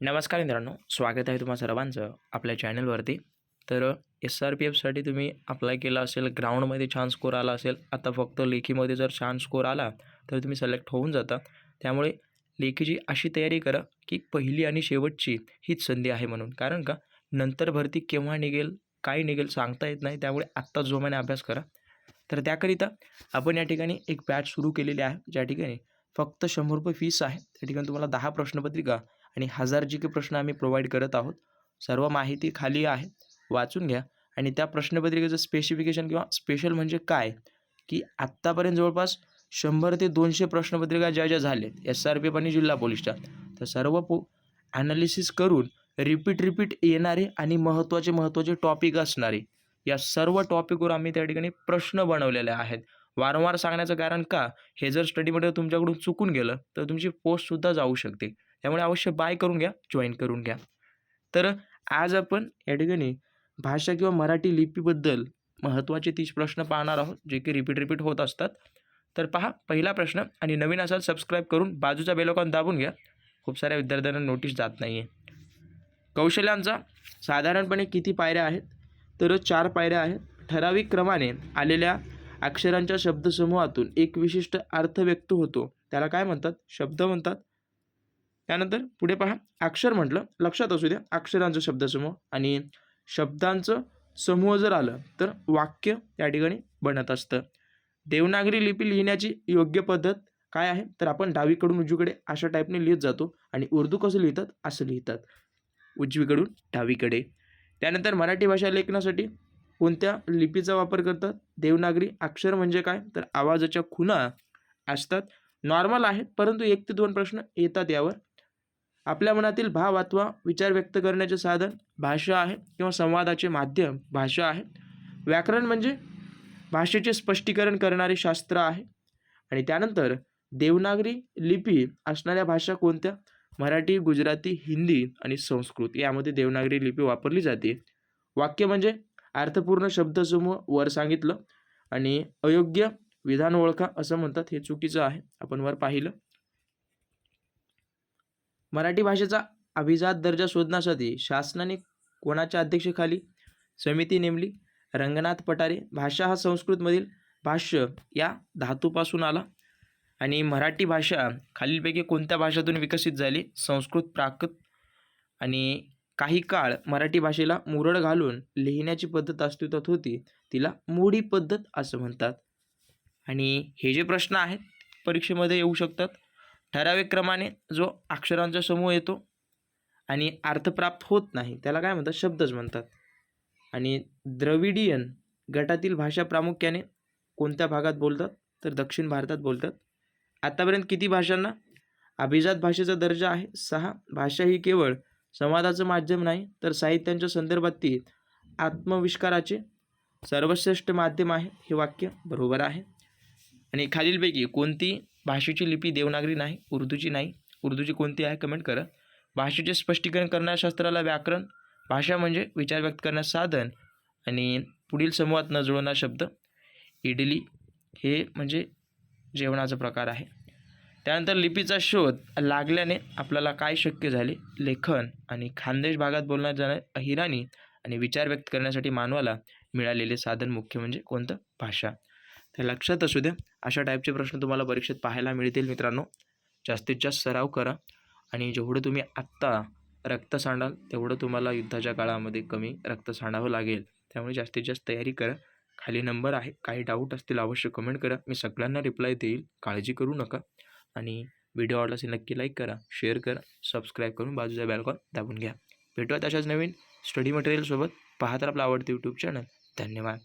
नमस्कार मित्रांनो स्वागत आहे तुम्हा सर्वांचं आपल्या चॅनलवरती. तर एस आर पी एफसाठी तुम्ही अप्लाय केला असेल ग्राउंडमध्ये छान स्कोर आला असेल आता फक्त लेखीमध्ये जर छान स्कोर आला तर तुम्ही सिलेक्ट होऊन जाता. त्यामुळे लेखीची अशी तयारी करा की पहिली आणि शेवटची हीच संधी आहे म्हणून. कारण का नंतर भरती केव्हा निघेल काय निघेल सांगता येत नाही त्यामुळे आत्ताच जोमाने अभ्यास करा. तर त्याकरिता आपण या ठिकाणी एक बॅच सुरू केलेली आहे ज्या ठिकाणी फक्त शंभर रुपये फीस आहे. त्या ठिकाणी तुम्हाला दहा प्रश्नपत्रिका आणि हजार जी के प्रश्न आम्ही प्रोव्हाइड करत आहोत. सर्व माहिती खाली आहे. वाचून घ्या. आणि त्या प्रश्नपत्रिकेचं स्पेसिफिकेशन किंवा स्पेशल म्हणजे काय? की आत्तापर्यंत जवळपास शंभर ते दोनशे प्रश्नपत्रिका ज्या ज्या झाल्यात एस आर पी एफ आणि जिल्हा पोलीसच्या तर सर्व पो ॲनालिसिस करून रिपीट रिपीट येणारे आणि महत्त्वाचे महत्त्वाचे टॉपिक असणारे या सर्व टॉपिकवर आम्ही त्या ठिकाणी प्रश्न बनवलेले आहेत. वारंवार सांगण्याचं कारण का? हे जर स्टडीमध्ये तुमच्याकडून चुकून गेलं तर तुमची पोस्टसुद्धा जाऊ शकते. त्यामुळे अवश्य बाय करून घ्या जॉईन करून घ्या. तर आज आपण या ठिकाणी भाषा किंवा मराठी लिपीबद्दल महत्त्वाचे तीस प्रश्न पाहणार आहोत जे की रिपीट रिपीट होत असतात. तर पहा पहिला प्रश्न आणि नवीन असाल सबस्क्राईब करून बाजूचा बेलॉकॉन दाबून घ्या. खूप साऱ्या विद्यार्थ्यांना नोटीस जात नाही आहे कौशल्यांचा साधारणपणे किती पायऱ्या आहेत? तर चार पायऱ्या आहेत. ठराविक क्रमाने आलेल्या अक्षरांच्या शब्दसमूहातून एक विशिष्ट अर्थ व्यक्त होतो. त्याला काय म्हणतात? शब्द म्हणतात. त्यानंतर पुढे पहा. अक्षर म्हटलं लक्षात असू द्या अक्षरांचं शब्दसमूह आणि शब्दांचं समूह जर आलं तर वाक्य या ठिकाणी बनत असतं. देवनागरी लिपी लिहिण्याची योग्य पद्धत काय आहे? तर आपण डावीकडून उजवीकडे अशा टाईपने लिहित जातो आणि उर्दू कसं लिहितात? असं लिहितात. उजवीकडून डावीकडे. त्यानंतर मराठी भाषा लेखनासाठी कोणत्या लिपीचा वापर करतात? देवनागरी अक्षर म्हणजे काय? तर आवाजाच्या खुणा असतात. नॉर्मल आहेत परंतु एक ते दोन प्रश्न येतात यावर. आपल्या मनातील भाव अथवा विचार व्यक्त करण्याचे साधन भाषा आहे किंवा संवादाचे माध्यम भाषा आहे. व्याकरण म्हणजे भाषेचे स्पष्टीकरण करणारे शास्त्र आहे. आणि त्यानंतर देवनागरी लिपी असणाऱ्या भाषा कोणत्या? मराठी गुजराती हिंदी आणि संस्कृत यामध्ये देवनागरी लिपी वापरली जाते. वाक्य म्हणजे अर्थपूर्ण शब्दसमूह वर सांगितलं आणि अयोग्य विधान ओळखा असं म्हणतात हे चुकीचं आहे. आपण वर पाहिलं. मराठी भाषेचा अभिजात दर्जा शोधण्यासाठी शासनाने कोणाच्या अध्यक्षेखाली समिती नेमली? रंगनाथ पटारे भाषा हा संस्कृतमधील भाष्य या धातूपासून आला. आणि मराठी भाषा खालीलपैकी कोणत्या भाषेतून विकसित झाली? संस्कृत प्राकृत. आणि काही काळ मराठी भाषेला मुरड घालून लिहिण्याची पद्धत अस्तित्वात होती. तिला मोडी पद्धत असं म्हणतात. आणि हे जे प्रश्न आहेत परीक्षेमध्ये येऊ शकतात. ठराविक क्रमाने जो अक्षरांचा समूह येतो आणि अर्थप्राप्त होत नाही त्याला काय म्हणतात? शब्दच म्हणतात. आणि द्रविडियन गटातील भाषा प्रामुख्याने कोणत्या भागात बोलतात? तर दक्षिण भारतात बोलतात. आतापर्यंत किती भाषांना? अभिजात भाषेचा दर्जा आहे. सहा. भाषा ही केवळ संवादाचं माध्यम नाही तर साहित्यांच्या संदर्भात ती आत्मविष्काराचे सर्वश्रेष्ठ माध्यम आहे. हे वाक्य बरोबर आहे. आणि खालीलपैकी कोणती भाषेची लिपी देवनागरी नाही उर्दूची नाही. उर्दूची कोणती आहे? कमेंट करा. भाषेचे स्पष्टीकरण करणाऱ्या शास्त्राला व्याकरण भाषा म्हणजे विचार व्यक्त करण्यास साधन आणि पुढील समूहात न जुळणारा शब्द इडली हे म्हणजे जेवणाचा प्रकार आहे. त्यानंतर लिपीचा शोध लागल्याने आपल्याला काय शक्य झाले? लेखन आणि खानदेश भागात बोलण्यात जाणारे अहिराणी आणि विचार व्यक्त करण्यासाठी मानवाला मिळालेले साधन मुख्य म्हणजे कोणतं? भाषा. हे लक्षात असू द्या अशा टाईपचे प्रश्न तुम्हाला परीक्षेत पाहायला मिळतील मित्रांनो. जास्तीत जास्त सराव करा आणि जेवढं तुम्ही आत्ता रक्त सांडाल तेवढं तुम्हाला युद्धाच्या काळामध्ये कमी रक्त सांडावं लागेल. त्यामुळे जास्तीत जास्त तयारी करा. खाली नंबर आहे काही डाऊट असतील अवश्य कमेंट करा. मी सगळ्यांना रिप्लाय देईल काळजी करू नका. आणि व्हिडिओ आवडला असेल नक्की लाईक करा शेअर करा सबस्क्राईब करून बाजूचा बॅलकॉन दाबून घ्या. भेटूयात अशाच नवीन स्टडी मटेरियलसोबत पाहत आपला आवडतं यूट्यूब चॅनल धन्यवाद.